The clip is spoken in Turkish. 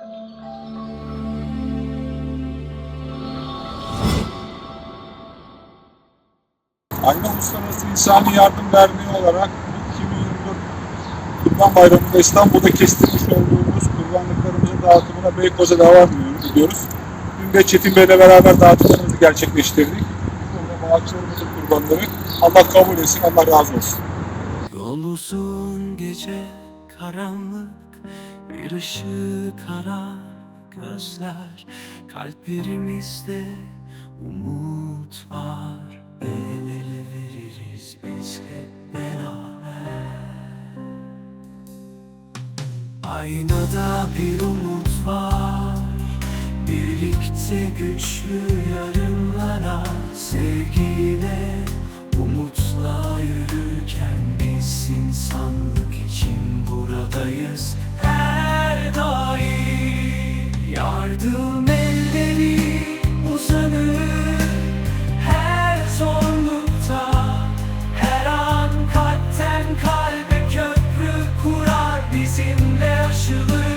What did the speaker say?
Aynı Uluslararası İnsani Yardım Derneği olarak bu 2024 Kurban Bayramı'nda İstanbul'da kestirmiş olduğumuz kurbanlıklarımızın dağıtımına Beykoz'a devam ediyoruz. Dün de Çetin Bey'le beraber dağıtımlarımızı gerçekleştirdik. Burada bağışlarımızın kurbanları. Allah kabul etsin, Allah razı olsun. Yol uzun gece karanlık Bir ışığı kara gözler Kalplerimizde umut var. El ele veririz biz hep Aynada bir umut var. Birlikte güçlü yarınlara Sevgiyle, umutla yürürken Biz insanlık için buradayız Yardım elleri uzanır her zorlukta. Her an kalpten kalbe köprü kurar Bizimle aşılır